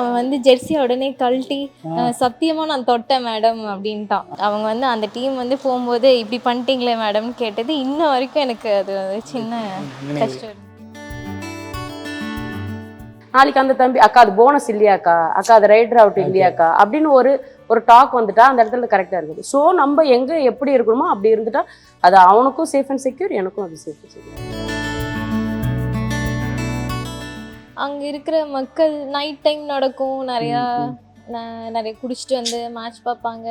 அவன் வந்து ஜெர்சியை உடனே கழட்டி சத்தியமா நான் தொட்டேன் மேடம் அப்படின்ட்டான். அவங்க வந்து அந்த டீம் வந்து போகும்போது இப்படி பண்ணிட்டீங்களே மேடம்னு கேட்டது இன்ன வரைக்கும் எனக்கு அது சின்ன கஷ்டம் நாளைக்கு அந்த தம்பி அக்கா அது போனஸ் இல்லையாக்கா? அக்கா அது ரைடர் அவுட் இல்லையாக்கா? அப்படின்னு ஒரு ஒரு டாக் வந்துட்டா அந்த இடத்துல கரெக்டாக இருக்குது ஸோ நம்ம எங்கே எப்படி இருக்கணுமோ அப்படி இருந்துட்டா அது அவனுக்கும் சேஃப் அண்ட் செக்யூர் எனக்கும் அது சேஃப் அண்ட் செக்யூர் அங்க இருக்கிற மக்கள் நைட் டைம் நடக்கும். நிறையா நிறைய குடிச்சிட்டு வந்து மேட்ச் பார்ப்பாங்க.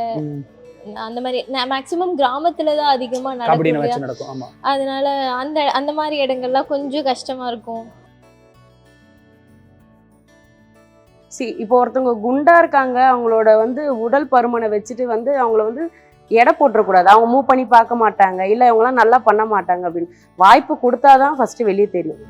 அந்த மாதிரி மேக்ஸிமம் கிராமத்துல தான் அதிகமா நடக்கும் மேட்ச் நடக்கும் ஆமா. அதனால அந்த அந்த மாதிரி இடங்கள்லாம் கொஞ்சம் கஷ்டமா இருக்கும். சி இப்போ ஒருத்தவங்க குண்டா இருக்காங்க அவங்களோட வந்து உடல் பருமனை வச்சுட்டு வந்து அவங்கள வந்து எடை போட்டுறக்கூடாது. அவங்க மூவ் பண்ணி பார்க்க மாட்டாங்க. இல்லை இவங்களாம் நல்லா பண்ண மாட்டாங்க அப்படின்னு. வாய்ப்பு கொடுத்தாதான் ஃபர்ஸ்ட் வெளியே தெரியும்.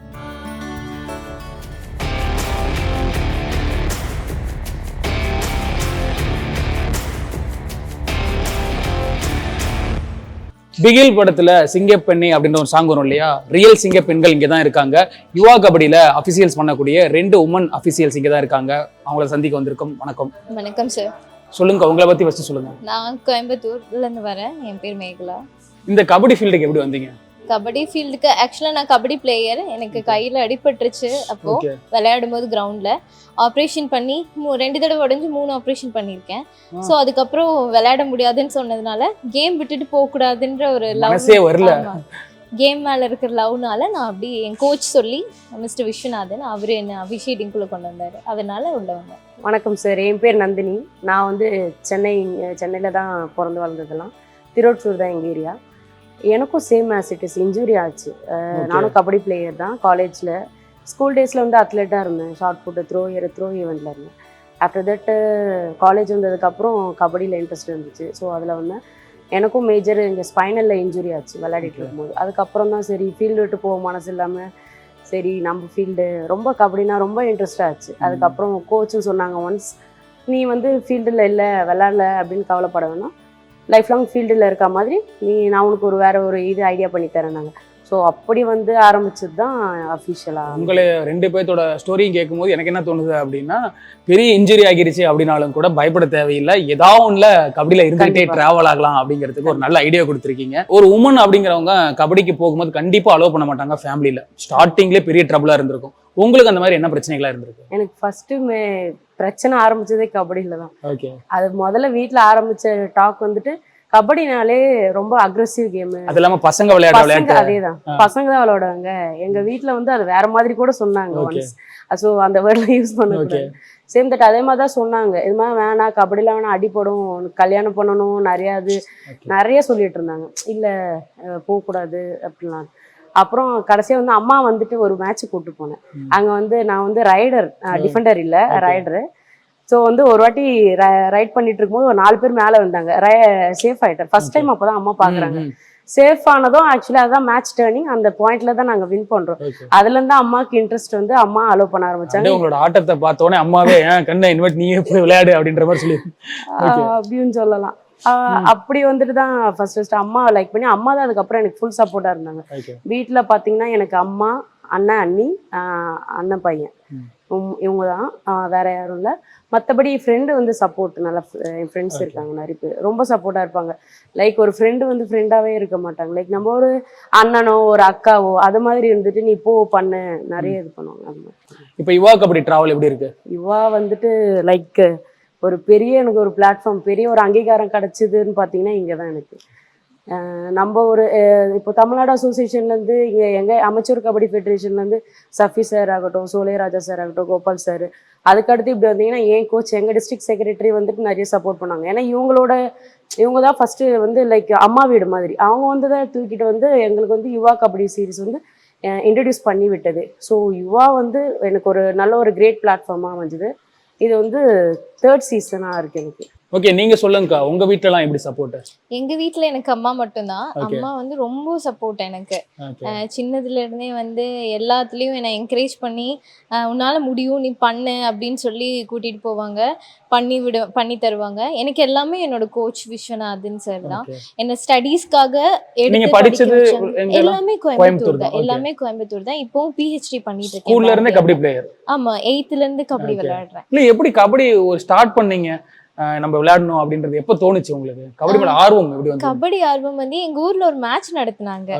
பிகில் படத்துல சிங்கப்பெண்ணி அப்படின்ற ஒரு சாங் வரும் இல்லையா? ரியல் சிங்கப்பெண்கள் இங்க தான் இருக்காங்க. யுவா கபடியில அபிஷியல்ஸ் பண்ணக்கூடிய ரெண்டு உமன் அபிஷியல்ஸ் இங்க தான் இருக்காங்க. அவங்கள சந்திக்க வந்திருக்கோம். வணக்கம். வணக்கம் சார் சொல்லுங்க உங்களை பத்தி ஃபர்ஸ்ட் சொல்லுங்க. நான் கோயம்புத்தூர்ல இருந்து வரேன். என் பேர் மேகலா. இந்த கபடி ஃபீல்டுக்கு எப்படி வந்தீங்க? கபடி ஃபீல்டுக்கு ஆக்சுவலாக நான் கபடி பிளேயர் எனக்கு கையில் அடிபட்டுருச்சு. அப்போ ஓகே விளையாடும் போது கிரவுண்டில் ஆப்ரேஷன் பண்ணி மூ ரெண்டு தடவை உடஞ்சு மூணு ஆப்ரேஷன் பண்ணியிருக்கேன். ஸோ அதுக்கப்புறம் விளையாட முடியாதுன்னு சொன்னதுனால கேம் விட்டுட்டு போகக்கூடாதுன்ற ஒரு வரல. கேம் மேலே இருக்கிற லவ்னால நான் அப்படி என் கோச் சொல்லி மிஸ்டர் விஸ்வநாதன் அவர் என்ன அபிஷேடிங்குள்ளே கொண்டு வந்தார். அதனால உள்ள வந்தேன். வணக்கம் சார் என் பேர் நந்தினி. நான் வந்து சென்னை சென்னையில் தான் பிறந்து வளர்ந்ததெல்லாம். திருவொற்றூர் தான் எங்கள் ஏரியா. எனக்கும் same as it is injury ஆச்சு. நானும் கபடி பிளேயர் தான். காலேஜில் ஸ்கூல் டேஸில் வந்து அத்லெட்டாக இருந்தேன். Shot put throw year throw ஈவெண்ட்டில் இருந்தேன். ஆஃப்டர் தட்டு காலேஜ் வந்ததுக்கப்புறம் கபடியில் இன்ட்ரெஸ்ட் இருந்துச்சு. ஸோ அதில் வந்து எனக்கும் மேஜர் இங்கே ஸ்பைனலில் இன்ஜுரி ஆச்சு விளையாடிட்டு இருக்கும்போது. அதுக்கப்புறம் தான் சரி ஃபீல்டு விட்டு போக மனசு இல்லாமல் சரி நம்ம ஃபீல்டு ரொம்ப கபடினா ரொம்ப இன்ட்ரெஸ்ட் ஆச்சு. அதுக்கப்புறம் கோச்சும் சொன்னாங்க ஒன்ஸ் நீ வந்து ஃபீல்டில் இல்லை விளாட்ல அப்படின்னு கவலைப்பட வேணாம். லைஃப் லாங் ஃபீல்டில் இருக்க மாதிரி நீ நான் உனக்கு ஒரு வேற ஒரு இது ஐடியா பண்ணி தரேன் நாங்கள் ஸோ அப்படி வந்து ஆரம்பிச்சது தான் அஃபிஷியலாக உங்களை ரெண்டு பேர்த்தோட ஸ்டோரியும் கேட்கும்போது எனக்கு என்ன தோணுது அப்படின்னா பெரிய இன்ஜுரி ஆகிருச்சு அப்படின்னாலும் கூட பயப்பட தேவையில்லை. ஏதாவது ஒண்ணுல கபடியில இருந்துகிட்டே. டிராவல் ஆகலாம் அப்படிங்கிறதுக்கு ஒரு நல்ல ஐடியா கொடுத்துருக்கீங்க. ஒரு உமன் அப்படிங்கிறவங்க கபடிக்கு போகும்போது கண்டிப்பா அலோவ் பண்ண மாட்டாங்க ஃபேமிலியில ஸ்டார்டிங்லேயே பெரிய ட்ரபிளா இருந்திருக்கும். உங்களுக்கு அந்த மாதிரி என்ன பிரச்சனைகளா இருந்திருக்கு? எனக்கு ஃபஸ்ட்டு பிரச்சனை ஆரம்பிச்சதே கபடியில் தான். அது முதல்ல வீட்டில் ஆரம்பிச்ச டாக் வந்துட்டு கபடினாலே ரொம்ப அக்ரெசிவ் கேமு அது இல்லாம பசங்க விளையாட விளையாட்டு. அதேதான். பசங்க தான் விளையாடுவாங்க. எங்க வீட்ல வந்து அது வேற மாதிரி கூட சொன்னாங்க. ஒன்ஸ் ஸோ அந்த வேர்ட்ல யூஸ் பண்ண சேம் தட் அதே மாதிரி தான் சொன்னாங்க. இது மாதிரி வேணாம் கபடிலாம் வேணாம் அடிப்படும் கல்யாணம் பண்ணணும் நிறைய அது Okay. நிறைய சொல்லிட்டு இருந்தாங்க. இல்ல போகக்கூடாது அப்படிலாம். அப்புறம் கடைசியா வந்து அம்மா வந்துட்டு ஒரு மேட்ச் கூட்டு போனேன். அங்க வந்து நான் வந்து ரைடர் டிஃபெண்டர் இல்ல. ரைடரு ஸோ வந்து ஒரு வாட்டி ரைட் பண்ணிட்டு இருக்கும்போது ஒரு நாலு பேர் மேல வந்தாங்க. சேஃப் ஆயிட்டார் ஃபர்ஸ்ட் டைம் அப்பதான் அம்மா பாக்குறாங்க. சேஃப் ஆனதும் ஆக்சுவலி அதான் மேட்ச் டேர்னிங் அந்த பாயிண்ட்ல தான் நாங்க வின் பண்றோம். அதுல இருந்து அம்மாக்கு இன்ட்ரெஸ்ட் வந்து அம்மா அலோ பண்ண ஆரம்பிச்சாங்க. உங்களோட ஆட்டத்தை பார்த்த உடனே அம்மாவே கண்ணை இனிமேட் நீயே போய் விளையாடு அப்படின்ற மாதிரி சொல்லி. அப்படின்னு சொல்லலாம். அப்படி வந்துட்டு தான் ஃபர்ஸ்ட் ஃபர்ஸ்ட் அம்மா லைக் பண்ணி அம்மா தான் அதுக்கப்புறம் எனக்கு ஃபுல் சப்போர்ட்டா இருந்தாங்க. வீட்டில் பார்த்தீங்கன்னா எனக்கு அம்மா அண்ணன் அண்ணி அண்ணன் பையன். இவங்க தான் வேற யாரும் இல்லை. மற்றபடி ஃப்ரெண்டு வந்து சப்போர்ட் நல்லா என் ஃப்ரெண்ட்ஸ். இருக்காங்க நிறைய பேர். ரொம்ப சப்போர்ட்டாக இருப்பாங்க. லைக் ஒரு ஃப்ரெண்டு வந்து ஃப்ரெண்டாகவே இருக்க மாட்டாங்க. லைக் நம்ம ஒரு அண்ணனோ ஒரு அக்காவோ அது மாதிரி இருந்துட்டு நீ போ பண்ணு நிறைய இது பண்ணுவாங்க. அது மாதிரி. இப்போ யுவா கபடி டிராவல் எப்படி இருக்கு? இவா வந்துட்டு லைக் ஒரு பெரிய எனக்கு ஒரு பிளாட்ஃபார்ம் பெரிய ஒரு அங்கீகாரம் கிடச்சிதுன்னு பார்த்தீங்கன்னா இங்கே தான் எனக்கு நம்ம ஒரு இப்போ தமிழ்நாடு அசோசியேஷன்லேருந்து இங்கே எங்கள் அமைச்சர் கபடி ஃபெடரேஷன்லேருந்து சஃபி சார் ஆகட்டும் சோலையராஜா சார் ஆகட்டும் கோபால் சார் அதுக்கடுத்து இப்படி வந்தீங்கன்னா என் கோச் எங்கள் டிஸ்ட்ரிக்ட் செக்ரட்டரி வந்துட்டு நிறைய சப்போர்ட் பண்ணாங்க ஏன்னா இவங்களோட இவங்க தான் ஃபஸ்ட்டு வந்து லைக் அம்மா வீடு மாதிரி. அவங்க வந்து தான் தூக்கிட்டு வந்து எங்களுக்கு வந்து யுவா கபடி சீரிஸ் வந்து இன்ட்ரடியூஸ் பண்ணி விட்டது ஸோ யுவா வந்து எனக்கு ஒரு நல்ல ஒரு கிரேட் பிளாட்ஃபார்மாக அமைஞ்சுது. இது வந்து தேர்ட் சீசனாக இருக்கு எனக்கு. ஓகே நீங்க சொல்லுங்கக்கா. உங்க வீட்ல எல்லாம் எப்படி சப்போர்ட் எங்க வீட்ல எனக்கு அம்மா மட்டும்தான். அம்மா வந்து ரொம்ப சப்போர்ட் எனக்கு. சின்னதுல இருந்தே வந்து எல்லாத்துலயும் என்னை என்கரேஜ் பண்ணி உன்னால முடியும் நீ பண்ணு அப்படின்னு சொல்லி கூட்டிட்டு போவாங்க. பண்ணி விடு பண்ணி தருவாங்க. எனக்கு எல்லாமே என்னோட கோச் விஸ்வநாதன் சார் தான். என்ன ஸ்டடீஸ்க்காக எடுத்து படிச்சது? எல்லாமே கோயம்புத்தூர் தான். எல்லாமே கோயம்புத்தூர் தான். இப்போ பிஹெச்டி பண்ணிட்டு இருக்கேன். ஸ்கூல்ல இருந்தே. கபடி பிளேயர் ஆமா எயித்துல இருந்து கபடி. விளையாடுறேன். இல்ல எப்படி கபடி ஒரு ஸ்டார்ட் பண்ணீங்க? நம்ம விளையாடணும் அப்படின்றது எப்ப தோணுச்சு உங்களுக்கு? கபடி மேல ஆர்வம் எப்படி வந்து கபடி ஆர்வம் வந்து எங்க ஊர்ல ஒரு மேட்ச் நடத்துனாங்க.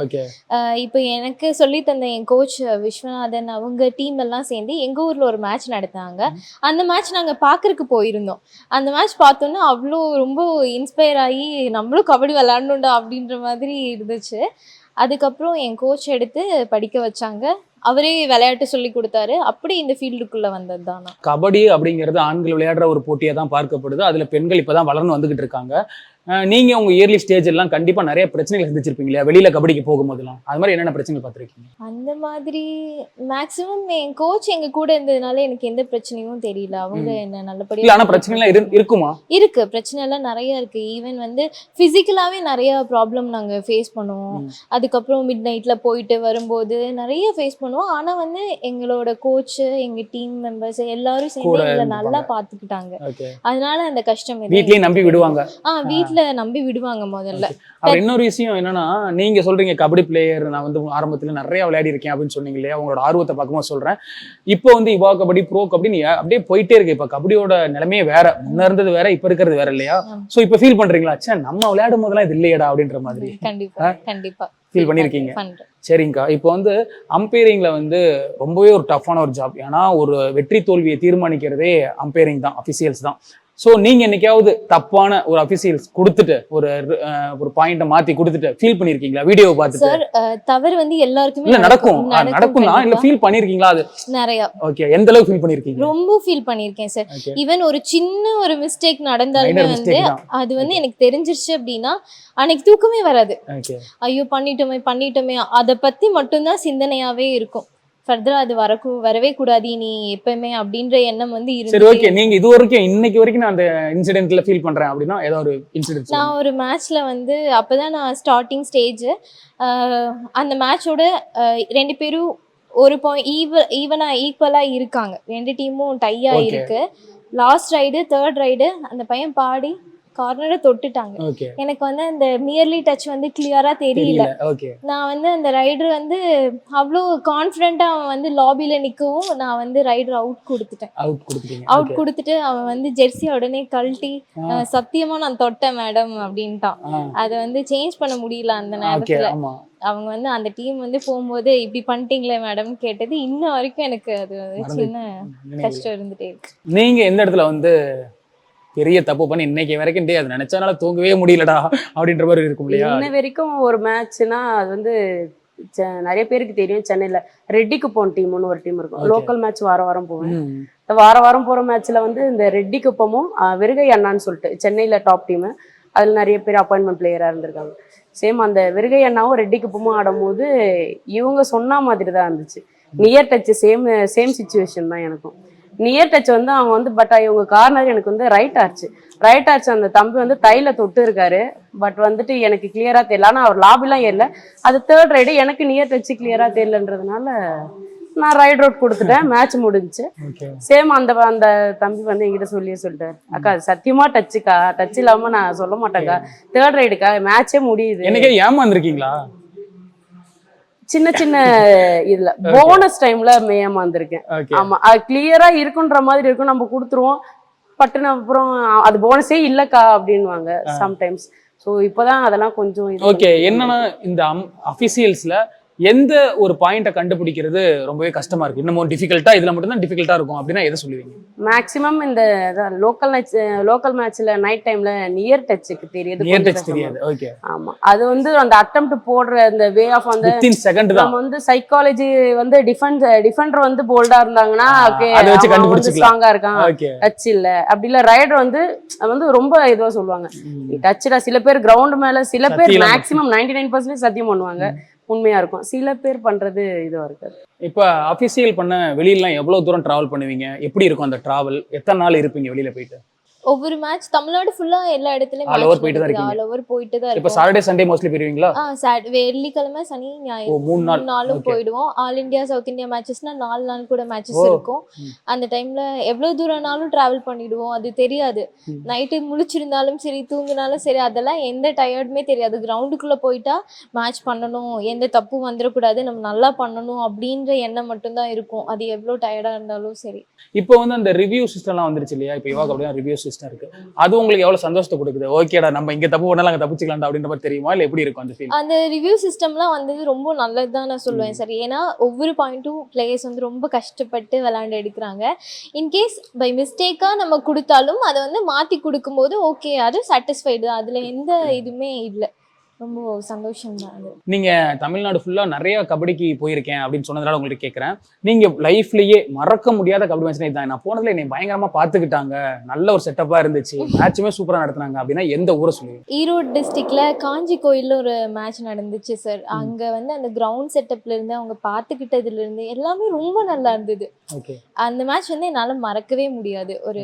இப்போ எனக்கு சொல்லி தந்த என் கோச் விஸ்வநாதன் அவங்க டீம் எல்லாம் சேர்ந்து எங்க ஊர்ல ஒரு மேட்ச் நடத்தாங்க அந்த மேட்ச் நாங்க பாக்குறதுக்கு போயிருந்தோம். அந்த மேட்ச் பார்த்தோன்னா அவ்வளோ ரொம்ப இன்ஸ்பயர் ஆகி நம்மளும் கபடி விளையாடணும்டா அப்படின்ற மாதிரி இருந்துச்சு. அதுக்கப்புறம் என் கோச் எடுத்து படிக்க வச்சாங்க. அவரே விளையாட்டு சொல்லி கொடுத்தாரு. அப்படி இந்த ஃபீல்டுக்குள்ள வந்தது தான்? கபடி அப்படிங்கிறது ஆண்கள் விளையாடுற ஒரு போட்டியாக தான் பார்க்கப்படுது. அதுல பெண்கள் இப்பதான் வளர்ந்து வந்துகிட்டு இருக்காங்க. நீங்க உங்க இயர்லி ஸ்டேஜ் எல்லாம் கண்டிப்பா நிறைய பிரச்சனைகள் சந்திச்சிருப்பீங்க இல்லையா? வெளியில கபடிக்கு போகும்போதெல்லாம். அது மாதிரி என்னென்ன பிரச்சனைகள் பார்த்திருக்கீங்க? அந்த மாதிரி மேக்ஸிமம் என் கோச் எங்க கூட இருந்ததுனால எனக்கு எந்த பிரச்சனையும் தெரியல. அவங்க. என்ன இல்ல நல்லபடியா ஆனா பிரச்சனை எல்லாம் இரு- இருக்குமா? இருக்கு. பிரச்சனை எல்லாம் நிறைய இருக்கு. ஈவன் வந்து பிசிக்கலாவே நிறைய ப்ராப்ளம் நாங்க ஃபேஸ் பண்ணுவோம். அதுக்கப்புறம் மிட் நைட்ல போயிட்டு வரும்போது நிறைய ஃபேஸ் பண்ணுவோம். ஆனா வந்து எங்களோட கோச் எங்க டீம் மெம்பர்ஸ் எல்லாரும் சேர்ந்து எங்களை. நல்லா பாத்துக்கிட்டாங்க அதனால அந்த கஷ்டம் வீட்லயும் நம்பி விடுவாங்க. ஆ வீட்ல நம்பி விடுவாங்க முதல்ல. அப்புறம் இன்னொரு விஷயம் என்னன்னா நீங்க சொல்றீங்க கபடி பிளேயர் நான் வந்து ஆரம்பத்துல நிறைய விளையாடி இருக்கேன் அப்படின்னு சொன்னீங்க இல்லையா? உங்களோட ஆர்வத்தை பார்க்கும்போது சொல்றேன். இப்போ வந்து இவா கபடி ப்ரோ கபடி நீ அப்படியே போயிட்டே இருக்கு. இப்ப கபடியோட நிலைமையே வேற. முன்ன இருந்தது வேற இப்ப இருக்கிறது வேற இல்லையா. சோ இப்ப ஃபீல் பண்றீங்களா? ச்சே நம்ம விளையாடும் போதெல்லாம் இது இல்லையடா அப்படின்ற மாதிரி. கண்டிப்பா கண்டிப்பா. ஃபீல் பண்ணிருக்கீங்க. பண்றேன். சரிங்கக்கா. இப்போ வந்து அம்பையரிங்ல வந்து ரொம்பவே ஒரு டஃப்பான ஒரு ஜாப் ஏன்னா ஒரு வெற்றி தோல்வியை தீர்மானிக்கிறதே அம்பையரிங் தான் அஃபிஷியல்ஸ் தான். ஸோ நீங்க என்னைக்காவது தப்பான ஒரு அஃபிஷியல்ஸ் கொடுத்துட்டு ஒரு ஒரு பாயிண்ட மாத்தி கொடுத்துட்டு ஃபீல் பண்ணிருக்கீங்களா? வீடியோ பார்த்துட்டு? சார் தவறு வந்து எல்லாருக்குமே இல்ல நடக்கும். நடக்கும். தான் இல்ல. ஃபீல் பண்ணிருக்கீங்களா அது? நிறைய. ஓகே எந்த அளவுக்கு ஃபீல் பண்ணிருக்கீங்க? ரொம்ப ஃபீல் பண்ணியிருக்கேன் சார் ஈவன் ஒரு சின்ன ஒரு மிஸ்டேக் நடந்தாலுமே வந்து அது வந்து எனக்கு தெரிஞ்சிருச்சு அப்படின்னா அன்னைக்கு தூக்கமே வராது. ஐயோ பண்ணிட்டோமே பண்ணிட்டோமே. அதை பத்தி மட்டும்தான் சிந்தனையாவே இருக்கும். ஃபர்தரா அது வரக்கூ வரவே கூடாது நீ எப்பவுமே அப்படின்ற எண்ணம் வந்து சரி இருந்து ஓகே நீங்க இது வரைக்கும் இன்னைக்கு வரைக்கும் நான் அந்த இன்சிடென்ட்ல ஃபீல் பண்றேன் அப்படின்னா ஏதாவது ஒரு இன்சிடென்ட் நான் ஒரு மேட்ச்ல வந்து அப்பதான் நான் ஸ்டார்டிங் ஸ்டேஜ் அந்த மேட்சோட ரெண்டு பேரும் ஒரு பாயிண்ட் ஈவ ஈவனா ஈக்குவலா இருக்காங்க. ரெண்டு டீமும் டையா. இருக்கு. லாஸ்ட் ரைடு தேர்ட் ரைடு அந்த பையன் பாடி கார்னரை தொட்டுட்டாங்க. எனக்கு வந்து அந்த நியர்லி டச் வந்து கிளியரா தெரியல. நான் வந்து அந்த ரைடர் வந்து அவ்வளோ கான்ஃபிடென்ட்டா அவன் வந்து லாபில நிக்கவும் நான் வந்து ரைடர் அவுட் கொடுத்துட்டேன். அவுட் கொடுத்துட்டு அவன் வந்து ஜெர்சி உடனே கழட்டி சத்தியமா நான் தொட்டேன் மேடம் அப்படின்ட்டான். அதை வந்து சேஞ்ச் பண்ண முடியல அந்த நேரத்துல. அவங்க வந்து அந்த டீம் வந்து போகும்போது இப்படி பண்ணிட்டீங்களே மேடம் கேட்டது. இன்ன வரைக்கும் எனக்கு அது சின்ன. கஷ்டம் இருந்துட்டே இருக்கு. நீங்க எந்த இடத்துல வந்து பெரிய தப்பு பண்ணி இன்னைக்கு வரைக்கும் டேய் அது நினைச்சனால தூங்கவே முடியலடா அப்படின்ற மாதிரி இருக்கும் இல்லையா? இன்ன வரைக்கும் ஒரு மேட்ச்னா அது வந்து நிறைய பேருக்கு தெரியும் சென்னையில. ரெட்டிக்கு போன டீம்னு ஒரு டீம் இருக்கும். லோக்கல் மேட்ச் வாரம் வாரம் போவேன். வார வாரம் போற மேட்ச்ல வந்து இந்த ரெட்டி குப்பமும் விருகை அண்ணான்னு சொல்லிட்டு சென்னையில டாப் டீம் அதுல நிறைய பேர் அப்பாயின்மெண்ட் பிளேயரா இருந்திருக்காங்க. சேம் அந்த விருகை அண்ணாவும் ரெட்டி குப்பமும் ஆடும்போது இவங்க சொன்ன மாதிரி தான் இருந்துச்சு. Near touch same same situation தான் எனக்கும். நியர் டச் வந்து அவங்க வந்து பட் இவங்க கார்னர் எனக்கு வந்து ரைட் ஆச்சு ரைட் ஆச்சு அந்த தம்பி வந்து தைல தொட்டு இருக்காரு. பட் வந்துட்டு எனக்கு கிளியரா தெரியல. ஆனா அவர் லாபிலாம் ஏறல. அது தேர்ட் ரைடு எனக்கு நியர் டச் கிளியரா தெரியலன்றதுனால நான் ரைட் ரோட் கொடுத்துட்டேன். மேட்ச் முடிஞ்சுச்சு சேம் அந்த அந்த தம்பி வந்து என்கிட்ட சொல்லியே சொல்லிட்டாரு. அக்கா சத்தியமா டச்சுக்கா டச் இல்லாம நான் சொல்ல மாட்டேன்க்கா. தேர்ட் ரைடுக்கா மேட்சே முடியுது. என்னைக்கே ஏமாந்துருக்கீங்களா? சின்ன சின்ன இதுல போனஸ் டைம்ல ஏமாந்துருக்கேன் ஓகே ஆமா. அது கிளியரா இருக்குன்ற மாதிரி இருக்கும். நம்ம கொடுத்துருவோம். பட்டுன்னு அப்புறம் அது போனஸே இல்லக்கா அப்படின்வாங்க சம்டைம்ஸ் ஸோ இப்போதான் அதெல்லாம் கொஞ்சம் ஓகே என்னன்னா இந்த அஃபிஷியல்ஸ்ல எந்த ஒரு பாயிண்ட்டை கண்டுபிடிக்கிறது ரொம்பவே கஷ்டமா இருக்கு. இன்னமும் டிஃபிகல்ட்டா இதுல மட்டும் தான் டிஃபிகல்ட்டா இருக்கும் அப்படின்னா எதை சொல்லுவீங்க? மேக்ஸிமம் இந்த லோக்கல் மேட்ச் லோக்கல் மேட்ச்ல நைட் டைம்ல நியர் டச்சுக்கு தெரியுது. நியர் டச் தெரியாது. ஓகே ஆமா. அது வந்து அந்த அட்டம்ப்ட் போடுற அந்த வே ஆஃப் அந்த செகண்ட் தான். நம்ம வந்து சைக்காலஜி வந்து டிஃபென்ஸ் டிஃபெண்டர் வந்து போல்டா இருந்தாங்கன்னா okay, அதை வச்சு கண்டுபிடிச்சுக்கலாம். ஸ்ட்ராங்கா இருக்கான். ஓகே டச் இல்ல. அப்படி இல்ல ரைடர் வந்து வந்து ரொம்ப இதுவா சொல்லுவாங்க. டச்டா சில பேர் கிரவுண்ட் மேல சில பேர். மேக்ஸிமம் நைன்டி நைன் பர்சன்டேஜ் சத்தியம் பண்ணுவாங்க. உண்மையா இருக்கும். சில பேர் பண்றது இதுவா இருக்காது இப்போ அஃபிஷியல் பண்ண வெளியிலாம் எவ்வளவு தூரம் டிராவல் பண்ணுவீங்க? எப்படி இருக்கும் அந்த டிராவல் எத்தனை நாள் இருப்பீங்க வெளியில போயிட்டு? ஒவ்வொரு மேட்ச் தமிழ்நாடு ஃபுல்லா எல்லா இடத்துலயும் All over போயிட்டு தான் இருக்கீங்க. ஆல் ஓவர் போயிட்டு தான் இப்ப இருக்கும். சாட்டர்டே சண்டே மோஸ்ட்லி போயிருவீங்களா? ஆ சாட் வெள்ளிக்கிழமை சனி ஞாயிறு மூணு நாள். நாளும். போயிடுவோம். ஆல் இந்தியா சவுத் இந்தியா மேட்சஸ்னா நாலு நாள் கூட மேட்சஸ். இருக்கும். அந்த டைம்ல எவ்வளவு தூரம்னாலும் டிராவல் பண்ணிடுவோம். அது தெரியாது. நைட்டு முழிச்சிருந்தாலும் சரி தூங்கினாலும் சரி அதெல்லாம் எந்த டயர்டுமே தெரியாது. கிரவுண்டுக்குள்ள போயிட்டா மேட்ச் பண்ணணும். எந்த தப்பும் வந்துடக்கூடாது. நம்ம நல்லா பண்ணணும் அப்படின்ற எண்ணம் மட்டும்தான் இருக்கும். அது எவ்வளோ டயர்டா இருந்தாலும் சரி. இப்போ வந்து அந்த ரிவ்யூ சிஸ்டம்லாம் வந்துருச்சு இல்லையா? இப்போ யோகா அப்படியே ரிவ்யூ சிஸ்டம் இருக்கு. அது உங்களுக்கு எவ்வளவு சந்தோஷத்தை கொடுக்குது? ஓகேடா நம்ம இங்க தப்பு பண்ணாலும் அங்க தப்பிச்சுக்கலாம் அப்படின்ற மாதிரி தெரியுமா? இல்ல எப்படி இருக்கும் அந்த ஃபீல் அந்த ரிவ்யூ சிஸ்டம்லாம் வந்தது ரொம்ப நல்லது தான் நான் சொல்லுவேன் சரி. ஏன்னா ஒவ்வொரு பாயிண்ட்டும் பிளேயர்ஸ் வந்து ரொம்ப கஷ்டப்பட்டு விளையாண்டு எடுக்கிறாங்க. இன்கேஸ் பை மிஸ்டேக்காக நம்ம கொடுத்தாலும் அதை வந்து மாற்றி கொடுக்கும்போது ஓகே அது சாட்டிஸ்ஃபைடு அதில் எந்த இதுவுமே இல்லை. ரொம்ப சந்தோஷம் தான் அது. நீங்க தமிழ்நாடு ஃபுல்லா நிறைய கபடிக்கு போயிருக்கேன் அப்படின்னு சொன்னதுனால உங்களுக்கு கேட்கறேன் நீங்க லைஃப்லயே மறக்க முடியாத கபடி மேட்ச் இதான் நான் போனதுல என்னை பயங்கரமா பாத்துக்கிட்டாங்க நல்ல ஒரு செட்டப்பா இருந்துச்சு. மேட்சுமே சூப்பரா நடத்துனாங்க அப்படின்னா எந்த ஊரை சொல்லுவீங்க? ஈரோடு டிஸ்ட்ரிக்ட்ல காஞ்சி கோயில்ல ஒரு மேட்ச் நடந்துச்சு சார் அங்க வந்து அந்த கிரவுண்ட் செட்டப்ல இருந்து அவங்க பார்த்துக்கிட்டதுல இருந்து எல்லாமே ரொம்ப நல்லா இருந்தது. ஓகே அந்த மேட்ச் வந்து என்னால மறக்கவே முடியாது. ஒரு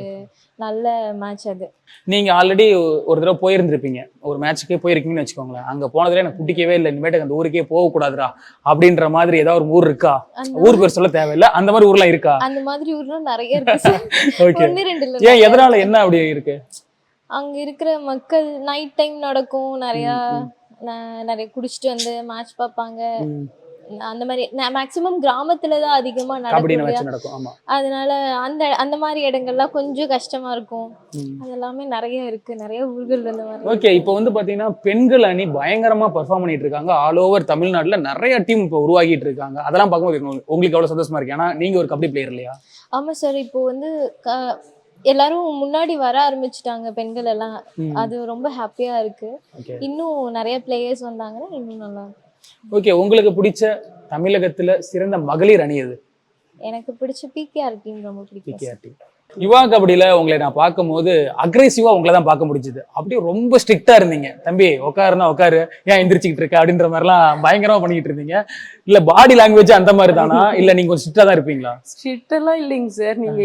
நல்ல மேட்ச் அது. நீங்க ஆல்ரெடி ஒரு தடவை போயிருந்திருப்பீங்க. ஒரு மேட்ச்சுக்கே போயிருக்கீங்கன்னு வச்சுக்கோங்களேன். அங்க போனதுல எனக்கு பிடிக்கவே இல்லை. இனிமேட்டு அந்த ஊருக்கே போக கூடாதுடா அப்படின்ற மாதிரி ஏதாவது ஒரு ஊர் இருக்கா? ஊர் பேர் சொல்ல தேவையில்ல. அந்த மாதிரி ஊர்லாம் இருக்கா? அந்த மாதிரி ஊர்லாம் நிறைய இருக்கு ஏன் எதனால. என்ன அப்படி இருக்கு? அங்க இருக்கிற மக்கள் நைட் டைம் நடக்கும். நிறைய நிறைய குடிச்சிட்டு வந்து மேட்ச் பார்ப்பாங்க. அந்த மாதிரி மேக்சிமம் கிராமத்துல தான் அதிகமா நடக்கும் அதனால அந்த அந்த மாதிரி இடங்கள்லாம் கொஞ்சம் கஷ்டமா இருக்கும். அதெல்லாமே நிறைய இருக்கு நிறைய ஊர்கள் இந்த மாதிரி. ஓகே இப்போ வந்து பாத்தீங்கன்னா பெண்கள் அணி பயங்கரமா பெர்ஃபார்ம் பண்ணிட்டு இருக்காங்க. ஆல் ஓவர் தமிழ்நாட்டுல நிறைய டீம் இப்போ உருவாகிட்டு இருக்காங்க. அதெல்லாம் பார்க்கும்போது உங்களுக்கு- எவ்வளவு சந்தோஷமா இருக்கு? ஏன்னா நீங்க ஒரு கபடி பிளேயர் இல்லையா? ஆமா சார் இப்போ வந்து எல்லாரும் முன்னாடி வர ஆரம்பிச்சிட்டாங்க பெண்கள் எல்லாம். அது ரொம்ப ஹாப்பியா இருக்கு. இன்னும் நிறைய பிளேயர்ஸ் வந்தாங்கன்னா இன்னும் நல்லா இருக்கும். ஓகே உங்களுக்கு பிடிச்ச தமிழகத்துல சிறந்த மகளிர் அணி எது? எனக்கு பிடிச்ச பிகேஆர் டீம் ரொம்ப பிடிக்கும் பிகேஆர் டீம் யுவா கபடியில உங்களை நான் பார்க்கும்போது அக்ரெசிவா உங்களை தான் பார்க்க முடிஞ்சுது. அப்படியே ரொம்ப ஸ்ட்ரிக்டா இருந்தீங்க. தம்பி உட்காருனா உட்காரு ஏன் எந்திரிச்சுக்கிட்டு இருக்க? அப்படின்ற மாதிரிலாம் பயங்கரமா பண்ணிக்கிட்டு இருந்தீங்க. இல்ல பாடி லாங்குவேஜ் அந்த மாதிரி தானா இல்ல நீங்க கொஞ்சம் ஸ்ட்ரிக்டா தான் இருப்பீங்களா? ஸ்ட்ரிக்ட் எல்லாம் இல்லைங்க சார் நீங்க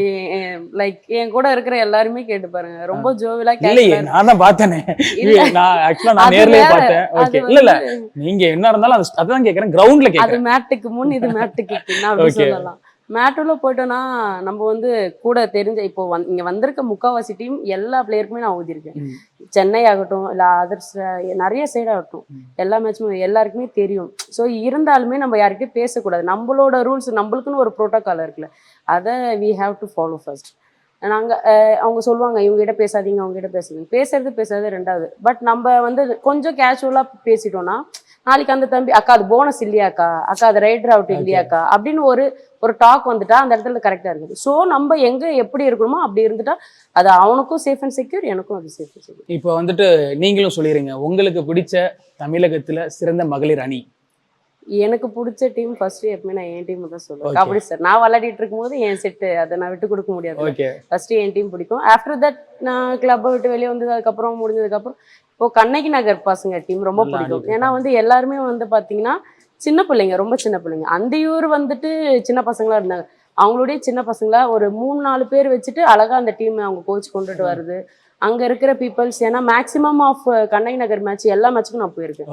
லைக் என் கூட இருக்கிற எல்லாருமே கேட்டு பாருங்க. ரொம்ப ஜோவிலா இல்லையே நான் தான் பார்த்தேனே. நான் ஆக்சுவலா நான் அது நேர்லயே. பார்த்தேன். அது ஓகே இல்ல இல்ல. வந்து- நீங்க என்ன இருந்தாலும் அது அதான் கேக்குறேன். கிரவுண்ட்ல அது கேக்குறேன். மேட்டுக்கு முன் இது மேட்டுக்கு Okay. சொல்லலாம். மேட்டுல போயிட்டோம்னா நம்ம வந்து கூட தெரிஞ்ச இப்போ வந் இங்க வந்திருக்க முக்காவாசி டீம் எல்லா பிளேயருக்குமே நான் ஊதிருக்கேன் ம். சென்னை ஆகட்டும் இல்ல அதர்ஸ் நிறைய சைடு ஆகட்டும். எல்லா மேட்சுமே எல்லாருக்குமே தெரியும். ஸோ இருந்தாலுமே நம்ம யார்கிட்டயும் பேசக்கூடாது. நம்மளோட ரூல்ஸ் நம்மளுக்குன்னு ஒரு ப்ரோட்டோகால் இருக்குல்ல. அதை we have to follow first நாங்கள் அவங்க சொல்லுவாங்க இவங்ககிட்ட பேசாதீங்க அவங்ககிட்ட பேசாதீங்க. பேசுறது பேசாதது ரெண்டாவது. பட் நம்ம வந்து கொஞ்சம் கேஷுவலாக பேசிட்டோம்னா நாளைக்கு அந்த தம்பி அக்கா அது போனஸ் இல்லையாக்கா? அக்கா அது ரைடர் அவுட் இல்லையாக்கா? அப்படின்னு ஒரு ஒரு டாக் வந்துட்டா அந்த இடத்துல கரெக்டாக இருக்குது. ஸோ நம்ம எங்கே எப்படி இருக்கணுமோ அப்படி இருந்துட்டா அது அவனுக்கும் சேஃப் அண்ட் செக்யூர் எனக்கும் அது சேஃப் அண்ட் செக்யூர் இப்போ வந்துட்டு நீங்களும் சொல்லிடுங்க உங்களுக்கு பிடிச்ச தமிழகத்துல சிறந்த மகளிர் அணி. எனக்கு பிடிச்ச டீம் ஃபர்ஸ்ட் எப்பவுமே நான் என் டீம் தான் சொல்லுவேன். கபடி சார் நான் விளையாடிட்டு இருக்கும்போது என் செட்டு அதை நான் விட்டு கொடுக்க முடியாது. ஃபர்ஸ்ட் என் டீம் பிடிக்கும். ஆஃப்டர் தட் நான் கிளப்பை விட்டு வெளியே வந்ததுக்கப்புறம் முடிஞ்சதுக்கப்புறம் இப்போ கண்ணகி நகர் பசங்க டீம் ரொம்ப பிடிக்கும். ஏன்னா வந்து எல்லாருமே வந்து பார்த்தீங்கன்னா சின்ன பிள்ளைங்க ரொம்ப சின்ன பிள்ளைங்க. அந்தியூர் வந்துட்டு சின்ன பசங்களா இருந்தாங்க. அவங்களுடைய சின்ன பசங்களா ஒரு மூணு நாலு பேர் வச்சுட்டு அழகா அந்த டீம் அவங்க கோச் கொண்டுட்டு வருது. அங்க இருக்கிற பீப்புள்ஸ் ஏன்னா maximum of Kannagi Nagar match எல்லா மேட்ச்சுக்கும் நான் போயிருக்கேன்.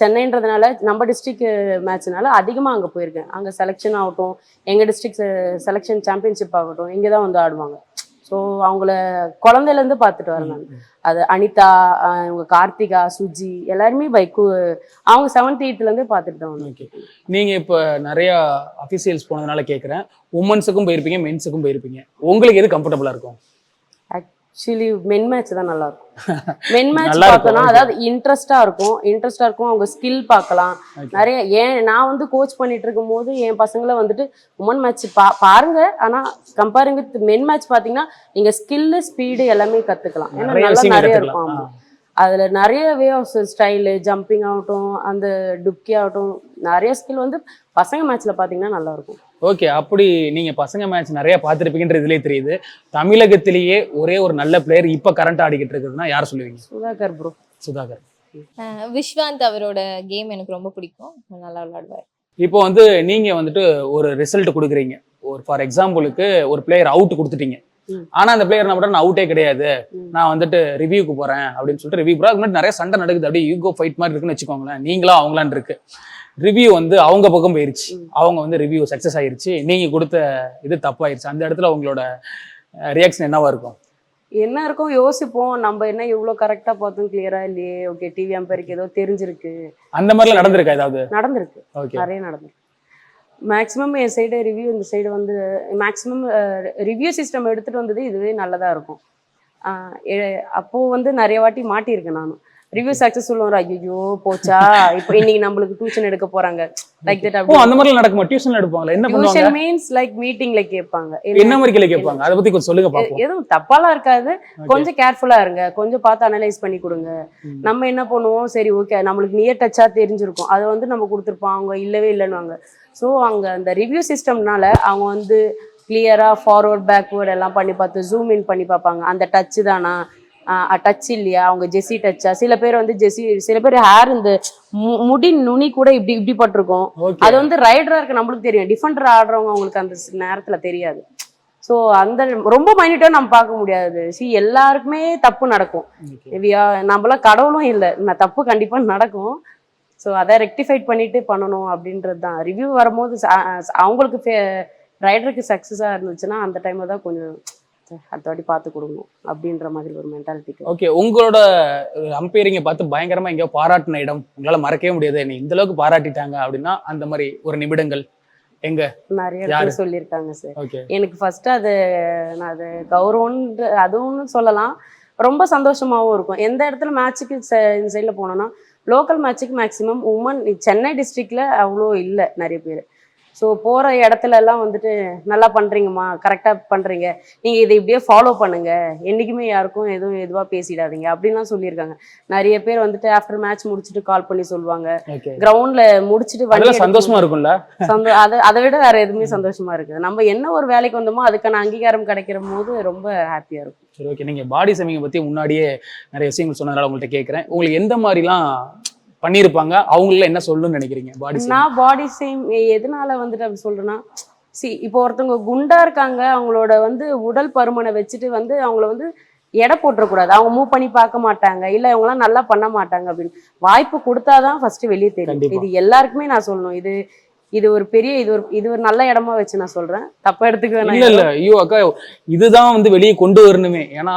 சென்னைன்றதுனால நம்ம டிஸ்ட்ரிக்ட் மேட்ச்னால அதிகமாக அங்கே போயிருக்கேன். அங்கே செலெக்ஷன் ஆகட்டும் எங்கள் டிஸ்ட்ரிக்ட் செலெக்ஷன் சாம்பியன்ஷிப் ஆகட்டும் இங்கே தான் வந்து ஆடுவாங்க. ஸோ அவங்கள குழந்தையிலேருந்து பார்த்துட்டு வரேன் நான். அது அனிதா இவங்க கார்த்திகா சுஜி எல்லாருமே பைக்கு அவங்க செவன்த் எயித்துலேருந்தே பார்த்துட்டு தான் ஓகே. நீங்க இப்ப நிறைய அபிஷியல்ஸ் போனதுனால கேக்குறேன். உமன்ஸுக்கும் போயிருப்பீங்க மென்ஸுக்கும் போயிருப்பீங்க. உங்களுக்கு எது கம்ஃபர்டபுளா இருக்கும்? ஆக்சுவலி மென் மேட்ச் தான் நல்லா இருக்கும் மென் மேட்ச் பார்த்தோம்னா. அதாவது இன்ட்ரெஸ்டா இருக்கும். இன்ட்ரெஸ்டா இருக்கும் அவங்க ஸ்கில் பார்க்கலாம். நிறைய ஏன் நான் வந்து கோச் பண்ணிட்டு இருக்கும் போது என் பசங்களை வந்துட்டு உமன் மேட்ச் பா பாருங்க. ஆனா கம்பேரிங் வித் மென் மேட்ச் பாத்தீங்கன்னா நீங்க ஸ்கில்லு ஸ்பீடு எல்லாமே கத்துக்கலாம். ஏன்னா நிறைய நல்லா. இருக்கும். ஆமா அதுல நிறைய வே ஆஃப் ஸ்டைலு ஜம்பிங் ஆகட்டும் அந்த டுப்கி ஆகட்டும் நிறைய ஸ்கில் வந்து பசங்க மேட்ச்ல பாத்தீங்கன்னா நல்லா இருக்கும் ஓகே அப்படி நீங்க பசங்க மேட்ச் நிறைய பார்த்திருப்பீங்கன்ற இதுலயே தெரியுது. தமிழகத்திலேயே ஒரே ஒரு நல்ல பிளேயர் இப்ப கரண்ட் ஆடிக்கிட்டு இருக்குதுன்னா யார் சொல்லுவீங்க? சுதாகர் ப்ரோ சுதாகர். விஸ்வாந்த் அவரோட கேம் எனக்கு ரொம்ப பிடிக்கும். நல்லா விளையாடுவார். இப்போ வந்து நீங்க வந்துட்டு ஒரு ரிசல்ட் கொடுக்குறீங்க. ஒரு ஃபார் எக்ஸாம்பிளுக்கு ஒரு பிளேயர் அவுட் கொடுத்துட்டீங்க. ஆனா அந்த பிளேயர் என்ன பண்றாரு நான் அவுட்டே கிடையாது. நான் வந்துட்டு ரிவ்யூக்கு போறேன் அப்படின்னு சொல்லிட்டு ரிவ்யூ போறேன் அதுக்கு முன்னாடி நிறைய சண்டை நடக்குது. அப்படியே யூகோ ஃபைட் மாதிரி இருக்குன்னு வச்சுக்கோங்களேன். நீங்களா அவங்களான்னு இருக்கு. ரிவ்யூ வந்து அவங்க பக்கம் போயிருச்சு. அவங்க வந்து ரிவ்யூ சக்சஸ் ஆயிருச்சு. நீங்க கொடுத்த இது தப்பாயிருச்சு. அந்த இடத்துல உங்களோட ரியாக்ஷன் என்னவா இருக்கும்? என்ன இருக்கும்? யோசிப்போம். நம்ம என்ன இவ்வளோ கரெக்டாக பார்த்தோம்? கிளியரா இல்லையே? ஓகே டிவி அம்பருக்கு ஏதோ தெரிஞ்சிருக்கு. அந்த மாதிரிலாம் நடந்திருக்கா ஏதாவது? நடந்திருக்கு. நிறைய நடந்திருக்கு. மேக்ஸிமம் என் சைடு ரிவ்யூ இந்த சைடு வந்து மேக்ஸிமம் ரிவ்யூ சிஸ்டம் எடுத்துகிட்டு வந்தது இதுவே நல்லதாக இருக்கும். ஆஹ் எ- அப்போ வந்து நிறைய வாட்டி மாட்டியிருக்கேன் நானும் ரிவ்யூ சக்ஸஸ்ஃபுல் வரும் ஐயோ போச்சா? இப்போ இன்னைக்கு நம்மளுக்கு டியூஷன் எடுக்க போறாங்க. லைக் தட் ஓ அந்த மாதிரிலாம் நடக்குமா? டியூஷன்ல எடுப்பாங்களா? என்ன பண்ணுவாங்க? டியூஷன் மீன்ஸ் லைக் மீட்டிங்ல கேட்பாங்க. என்ன? மாதிரி கேள்வி கேட்பாங்க? அதை பத்தி கொஞ்சம் சொல்லுங்க பாப்போம் எதுவும் தப்பாலாம் இருக்காது. கொஞ்சம் கேர்ஃபுல்லா இருங்க. கொஞ்சம் பார்த்து அனலைஸ் பண்ணி கொடுங்க. நம்ம என்ன பண்ணுவோம்? சரி ஓகே நம்மளுக்கு நியர் டச்சா தெரிஞ்சிருக்கும். அதை வந்து நம்ம கொடுத்துருப்போம். அவங்க இல்லவே இல்லைன்னுவாங்க. ஸோ அங்க அந்த ரிவ்யூ சிஸ்டம்னால அவங்க வந்து கிளியரா ஃபார்வர்ட் பேக்வேர்ட் எல்லாம் பண்ணி பார்த்து ஜூம் இன் பண்ணி பார்ப்பாங்க. அந்த டச் தானா? டச் இல்லையா? அவங்க ஜெஸ்ஸி டச்சா சில பேர் வந்து ஜெஸ்ஸி சில பேர் ஹேர் இந்த முடி நுனி கூட இப்படி இப்படி பட்டிருக்கும். அது வந்து ரைடரா இருக்கு நம்மளுக்கு தெரியும். டிஃபெண்டர் ஆடுறவங்க அவங்களுக்கு அந்த நேரத்துல தெரியாது. ஸோ அந்த ரொம்ப மைன்யூட்டா நம்ம பார்க்க முடியாது. சி எல்லாருக்குமே தப்பு நடக்கும். நம்மளாம் கடவுளும் இல்லை. நான் தப்பு கண்டிப்பா நடக்கும். ஸோ அதை ரெக்டிஃபைட் பண்ணிட்டு பண்ணணும் அப்படின்றது தான். ரிவ்யூ வரும்போது அவங்களுக்கு ரைடருக்கு சக்ஸஸாக இருந்துச்சுன்னா அந்த டைம்ல தான் கொஞ்சம் அடுத்த வாட்டி பார்த்து கொடுக்கணும் அப்படின்ற மாதிரி ஒரு மென்டாலிட்டிக்கு ஓகே உங்களோட அம்பையரிங்க பார்த்து பயங்கரமா எங்கேயோ பாராட்டின இடம் உங்களால மறக்கவே முடியாது. நீ இந்த அளவுக்கு பாராட்டிட்டாங்க அப்படின்னா அந்த மாதிரி ஒரு நிமிடங்கள் எங்க? நிறைய? இடத்துல சொல்லியிருக்காங்க சார். எனக்கு ஃபர்ஸ்ட் அது நான் அது கௌரவம்ன்ற அதுவும் சொல்லலாம். ரொம்ப சந்தோஷமாவும் இருக்கும். எந்த இடத்துல மேட்ச்சுக்கு இந்த சைடில் போனோம்னா லோக்கல் மேட்ச்சுக்கு மேக்ஸிமம் உமன் சென்னை டிஸ்ட்ரிக்ட்ல அவ்வளோ இல்லை நிறைய பேர். ஸோ போகிற இடத்துல எல்லாம் வந்துட்டு நல்லா பண்ணுறீங்கம்மா கரெக்டாக பண்ணுறீங்க நீங்கள் இதை இப்படியே ஃபாலோ பண்ணுங்க. என்றைக்குமே யாருக்கும் எதுவும் எதுவாக பேசிடாதீங்க. அப்படின்லாம் சொல்லியிருக்காங்க. நிறைய பேர் வந்துட்டு ஆஃப்டர் மேட்ச் முடிச்சுட்டு கால் பண்ணி சொல்லுவாங்க. கிரவுண்டில் முடிச்சுட்டு வண்டி சந்தோஷமா இருக்கும்ல? சந்தோ அதை அதை விட வேற எதுவுமே சந்தோஷமா இருக்குது. நம்ம என்ன ஒரு வேலைக்கு வந்தோமோ அதுக்கான அங்கீகாரம் கிடைக்கிற போது ரொம்ப ஹாப்பியா இருக்கும். சரி ஓகே நீங்க பாடி சேமிங்க பத்தி முன்னாடியே நிறைய விஷயங்கள் சொன்னதால உங்கள்ட்ட கேட்கறேன். உங்களுக்கு எந்த மாதிரிலாம் பண்ணியிருப்பாங்க அவங்கள என்ன சொல்லணும்னு நினைக்கிறீங்க? பாடி நான் பாடி சேம் எதனால வந்துட்டு அப்படி சொல்றேன்னா சி இப்போ ஒருத்தவங்க குண்டா இருக்காங்க அவங்களோட வந்து உடல் பருமனை வச்சுட்டு வந்து அவங்கள வந்து எடை போட்டுறக்கூடாது. அவங்க மூவ் பண்ணி பார்க்க மாட்டாங்க இல்ல இவங்களாம் நல்லா பண்ண மாட்டாங்க அப்படின்னு. வாய்ப்பு கொடுத்தாதான் ஃபர்ஸ்ட் வெளியே தெரியும். இது எல்லாருக்குமே நான் சொல்லணும். இது இது ஒரு பெரிய இது ஒரு இது ஒரு நல்ல இடமா வச்சு நான் சொல்றேன். தப்பா எடுத்துக்க இல்ல இல்ல. ஐயோ அக்கா இதுதான் வந்து வெளியே கொண்டு வரணுமே. ஏன்னா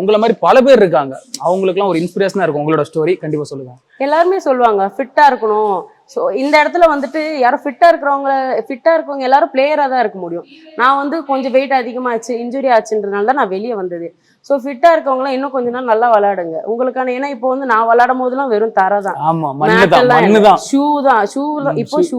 உங்களை மாதிரி பல பேர் இருக்காங்க. அவங்களுக்குலாம் ஒரு இன்ஸ்பிரேஷனா இருக்கும் உங்களோட ஸ்டோரி கண்டிப்பா சொல்லுங்க. எல்லாருமே சொல்லுவாங்க ஃபிட்டா இருக்கணும். ஸோ இந்த இடத்துல வந்துட்டு யாரும் ஃபிட்டா இருக்கிறவங்க ஃபிட்டா இருக்கவங்க எல்லாரும் பிளேயரா தான் இருக்க முடியும். நான் வந்து கொஞ்சம் வெயிட் அதிகமாச்சு இன்ஜுரி ஆச்சுன்றதுனால தான் நான் வெளியே வந்தது. ஸோ ஃபிட்டா இருக்கவங்களாம் இன்னும் கொஞ்ச நாள் நல்லா விளையாடுங்க. உங்களுக்கான ஏன்னா இப்போ வந்து நான் விளையாடும் போதெல்லாம் வெறும் தரை தான். ஷூ தான் ஷூ இப்போ ஷூ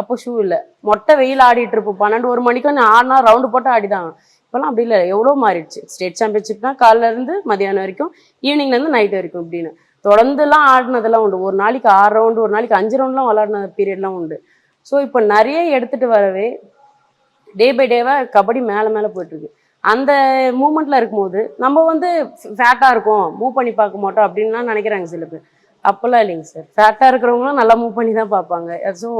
அப்போ ஷூ இல்ல. மொட்டை வெயில் ஆடிட்டு இருப்போம். பன்னெண்டு ஒரு மணிக்கு நான் ஆடினா ரவுண்டு போட்டு ஆடிதான். இப்போலாம் அப்படி இல்லை. எவ்வளோ மாறிடுச்சு? ஸ்டேட் சாம்பியன்ஷிப்னா காலைல இருந்து மதியானம் வரைக்கும் ஈவினிங்ல இருந்து நைட் வரைக்கும் இப்படின்னு. தொடர்ந்துலாம் ஆடினதெல்லாம் உண்டு. ஒரு நாளைக்கு ஆறு ரவுண்டு ஒரு நாளைக்கு அஞ்சு ரவுண்ட்லாம் விளாடின பீரியட்லாம் உண்டு. ஸோ இப்போ நிறைய எடுத்துட்டு வரவே டே பை டேவா கபடி மேலே மேலே போயிட்டு இருக்கு. அந்த மூமெண்ட்டில் இருக்கும்போது நம்ம வந்து ஃபேட்டாக இருக்கோம் மூவ் பண்ணி பார்க்க மாட்டோம் அப்படின்லாம் நினைக்கிறாங்க சில பேர். அப்போல்லாம் இல்லைங்க சார் ஃபேட்டாக இருக்கிறவங்களும் நல்லா மூவ் பண்ணி தான் பார்ப்பாங்க. ஸோ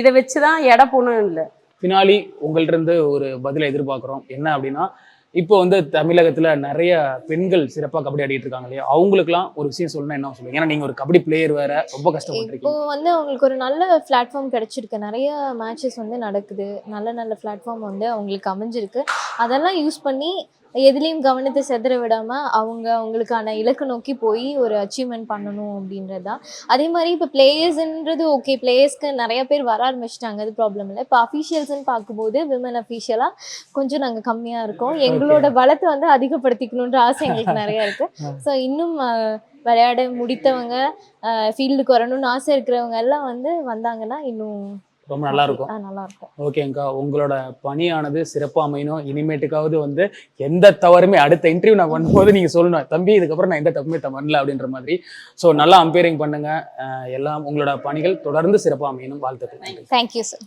இதை வச்சு தான் எடை போகணும் இல்லை. பினாலி உங்கள்கிட்ட இருந்து ஒரு பதிலை எதிர்பார்க்குறோம். என்ன அப்படின்னா இப்போ வந்து தமிழகத்துல நிறைய பெண்கள் சிறப்பாக கபடி ஆடிட்டு இருக்காங்க இல்லையா? அவங்களுக்குலாம் ஒரு விஷயம் சொல்லணும் என்ன சொல்லுங்க ஏன்னா நீங்க ஒரு கபடி பிளேயர் வேற ரொம்ப இப்போ வந்து அவங்களுக்கு ஒரு நல்ல பிளாட்ஃபார்ம் கிடைச்சிருக்கு. நிறைய மேட்சஸ் வந்து நடக்குது. நல்ல நல்ல பிளாட்ஃபார்ம் வந்து அவங்களுக்கு அமைஞ்சிருக்கு. அதெல்லாம் யூஸ் பண்ணி எதுலேயும் கவனத்தை செதற விடாம அவங்க அவங்களுக்கான இலக்கு நோக்கி போய் ஒரு அச்சீவ்மெண்ட் பண்ணணும் அப்படின்றது. தான் அதே மாதிரி இப்போ பிளேயர்ஸ்ன்றது ஓகே பிளேயர்ஸ்க்கு நிறைய பேர் வர ஆரம்பிச்சிட்டாங்க அது ப்ராப்ளம் இல்லை. இப்போ அஃபீஷியல்ஸ்னு பார்க்கும்போது விமன் அஃபீஷியலாக கொஞ்சம் நாங்கள் கம்மியாக இருக்கோம். எங்களோட பலத்தை வந்து அதிகப்படுத்திக்கணுன்ற ஆசை எங்களுக்கு நிறைய இருக்கு. ஸோ இன்னும் விளையாட முடித்தவங்க ஃபீல்டுக்கு வரணும்னு ஆசை இருக்கிறவங்க எல்லாம் வந்து வந்தாங்கன்னா இன்னும் ரொம்ப நல்லா இருக்கும் நல்லா இருக்கும் ஓகேங்கக்கா உங்களோட பணியானது சிறப்பா அமையணும். இனிமேட்டுக்காவது வந்து எந்த தவறுமே அடுத்த இன்டர்வியூ நான் பண்ணும்போது நீங்க சொல்லணும் தம்பி இதுக்கப்புறம் நான் எந்த தப்புமே பண்ணல அப்படின்ற மாதிரி. ஸோ நல்லா அம்பையரிங் பண்ணுங்க. எல்லாம் உங்களோட பணிகள் தொடர்ந்து சிறப்பா அமையணும். வாழ்த்துக்கள். Thank you sir